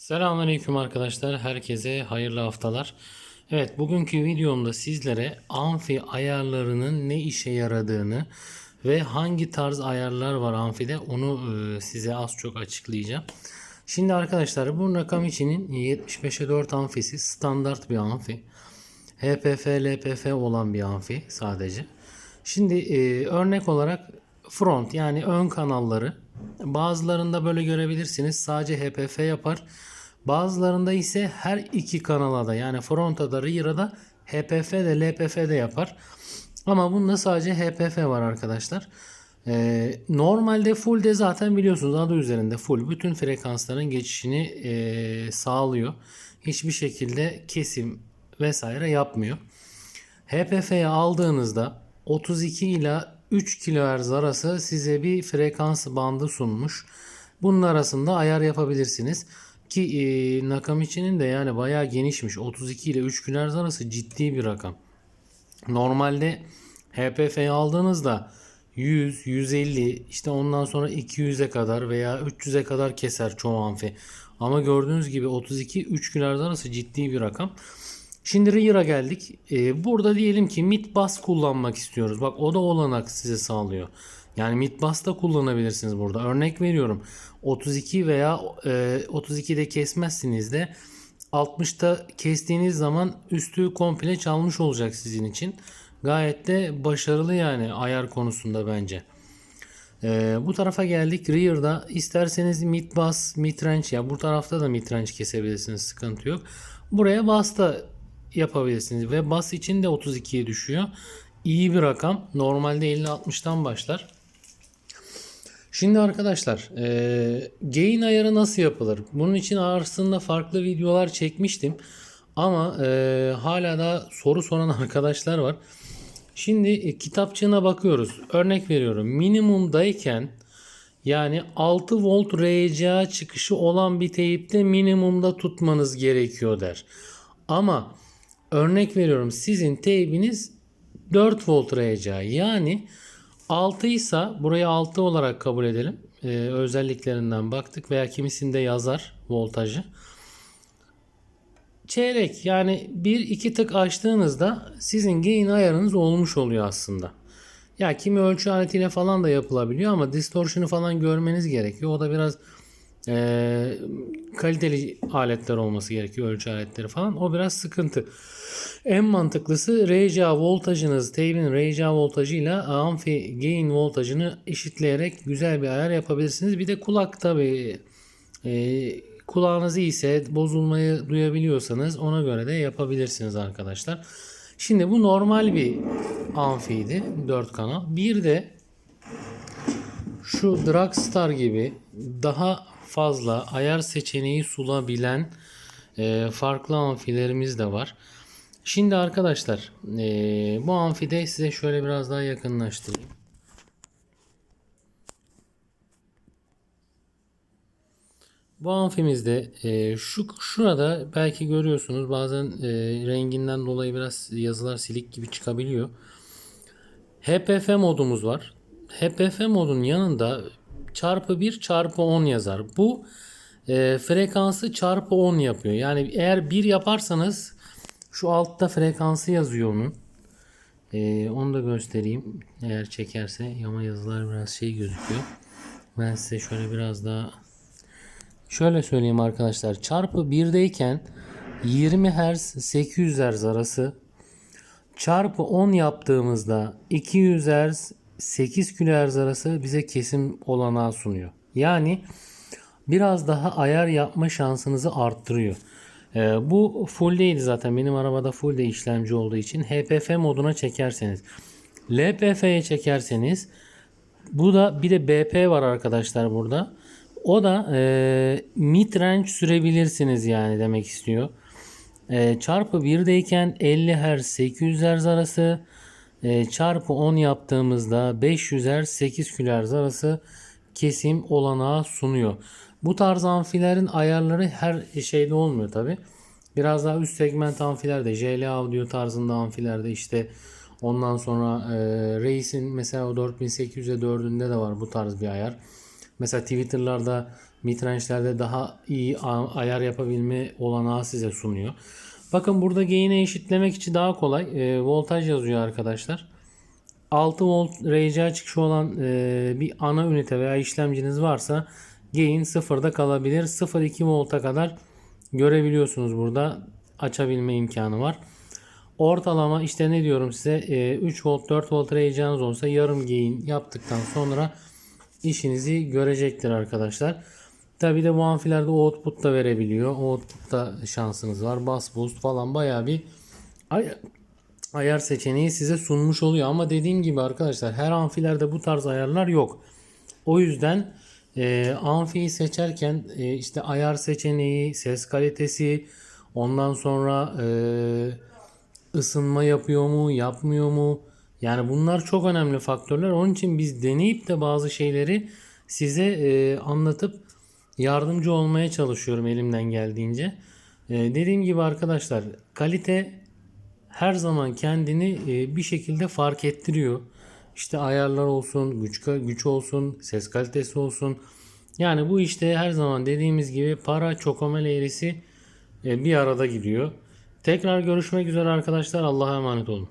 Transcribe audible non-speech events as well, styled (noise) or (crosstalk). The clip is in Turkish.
Selamünaleyküm arkadaşlar. Herkese hayırlı haftalar. Evet, bugünkü videomda sizlere amfi ayarlarının ne işe yaradığını ve hangi tarz ayarlar var amfide onu e, size az çok açıklayacağım. Şimdi arkadaşlar bu rakam içinin 75'e 4 amfisi standart bir amfi. HPF, LPF olan bir amfi sadece. Şimdi e, örnek olarak front yani ön kanalları bazılarında böyle görebilirsiniz sadece HPF yapar. Bazılarında ise her iki kanala da yani fronta da rear'a da HPF de LPF de yapar. Ama bunda sadece HPF var arkadaşlar. Ee, normalde full de zaten biliyorsunuz adı üzerinde full. Bütün frekansların geçişini e, sağlıyor. Hiçbir şekilde kesim vesaire yapmıyor. HPF'ye aldığınızda 32 ile 3 kHz arası size bir frekans bandı sunmuş. Bunun arasında ayar yapabilirsiniz. Ki e, Nakamichi'nin de yani bayağı genişmiş. 32 ile 3 kHz arası ciddi bir rakam. Normalde HPF'yi aldığınızda 100, 150 işte ondan sonra 200'e kadar veya 300'e kadar keser çoğu amfi. Ama gördüğünüz gibi 32 3 kHz arası ciddi bir rakam. Şimdi Rear'a geldik. Ee, burada diyelim ki mid bass kullanmak istiyoruz. Bak o da olanak size sağlıyor. Yani mid bass da kullanabilirsiniz burada. Örnek veriyorum. 32 veya e, 32'de kesmezsiniz de 60'ta kestiğiniz zaman üstü komple çalmış olacak sizin için. Gayet de başarılı yani ayar konusunda bence. Ee, bu tarafa geldik. Rear'da isterseniz mid bass, mid range ya bu tarafta da mid range kesebilirsiniz. Sıkıntı yok. Buraya bass da yapabilirsiniz ve bass için de 32'ye düşüyor. İyi bir rakam. Normalde 50-60'tan başlar. Şimdi arkadaşlar e, gain ayarı nasıl yapılır? Bunun için aslında farklı videolar çekmiştim. Ama e, hala da soru soran (laughs) arkadaşlar var. Şimdi e, kitapçığına bakıyoruz. Örnek veriyorum. Minimumdayken yani 6 volt RCA çıkışı olan bir teyipte minimumda tutmanız gerekiyor der. Ama örnek veriyorum sizin teybiniz 4 volt RCA yani 6 ise burayı 6 olarak kabul edelim. Ee, özelliklerinden baktık veya kimisinde yazar voltajı. Çeyrek yani bir iki tık açtığınızda sizin gain ayarınız olmuş oluyor aslında. Ya kimi ölçü aletiyle falan da yapılabiliyor ama distortion'u falan görmeniz gerekiyor. O da biraz e, kaliteli aletler olması gerekiyor ölçü aletleri falan. O biraz sıkıntı. En mantıklısı RCA voltajınız, teybin RCA voltajıyla amfi gain voltajını eşitleyerek güzel bir ayar yapabilirsiniz. Bir de kulak tabi e, kulağınız iyiyse bozulmayı duyabiliyorsanız ona göre de yapabilirsiniz arkadaşlar. Şimdi bu normal bir amfiydi 4 kanal. Bir de şu Dragstar gibi daha fazla ayar seçeneği sunabilen e, farklı amfilerimiz de var. Şimdi arkadaşlar e, bu amfide size şöyle biraz daha yakınlaştırayım. Bu amfimizde e, şu şurada belki görüyorsunuz bazen e, renginden dolayı biraz yazılar silik gibi çıkabiliyor. HPF modumuz var. HPF modun yanında çarpı 1 çarpı 10 yazar. Bu e, frekansı çarpı 10 yapıyor. Yani eğer 1 yaparsanız şu altta frekansı yazıyor onun. E, onu da göstereyim. Eğer çekerse yama yazılar biraz şey gözüküyor. Ben size şöyle biraz daha Şöyle söyleyeyim arkadaşlar. Çarpı 1'deyken 20 Hz 800 Hz arası çarpı 10 yaptığımızda 200 Hz 8 kHz arası bize kesim olanağı sunuyor. Yani biraz daha ayar yapma şansınızı arttırıyor. Ee, bu full değil zaten. Benim arabada full de işlemci olduğu için HPF moduna çekerseniz LPF'ye çekerseniz bu da bir de BP var arkadaşlar burada. O da e, mid range sürebilirsiniz yani demek istiyor. E, çarpı 1'deyken 50 Hz 800 Hz arası e, çarpı 10 yaptığımızda 500 Hz 8 kHz arası kesim olanağı sunuyor. Bu tarz amfilerin ayarları her şeyde olmuyor tabi. Biraz daha üst segment amfilerde JL Audio tarzında amfilerde işte ondan sonra e, Reis'in mesela o 4800'e 4'ünde de var bu tarz bir ayar. Mesela Twitter'larda midrange'lerde daha iyi ayar yapabilme olanağı size sunuyor. Bakın burada gain'i eşitlemek için daha kolay. E, voltaj yazıyor arkadaşlar. 6 volt RCA çıkışı olan e, bir ana ünite veya işlemciniz varsa gain sıfırda kalabilir. 0.2 volta kadar görebiliyorsunuz burada açabilme imkanı var. Ortalama işte ne diyorum size e, 3 volt 4 volt RCA'nız olsa yarım gain yaptıktan sonra işinizi görecektir arkadaşlar. Tabi de bu amfilerde output da verebiliyor. Output'ta şansınız var. Bass boost falan bayağı bir ay- ayar seçeneği size sunmuş oluyor. Ama dediğim gibi arkadaşlar her amfilerde bu tarz ayarlar yok. O yüzden e, amfiyi seçerken e, işte ayar seçeneği, ses kalitesi, ondan sonra e, ısınma yapıyor mu, yapmıyor mu? Yani bunlar çok önemli faktörler. Onun için biz deneyip de bazı şeyleri size e, anlatıp yardımcı olmaya çalışıyorum elimden geldiğince. E, dediğim gibi arkadaşlar kalite her zaman kendini e, bir şekilde fark ettiriyor. İşte ayarlar olsun, güç güç olsun, ses kalitesi olsun. Yani bu işte her zaman dediğimiz gibi para çokomel eğrisi e, bir arada gidiyor. Tekrar görüşmek üzere arkadaşlar. Allah'a emanet olun.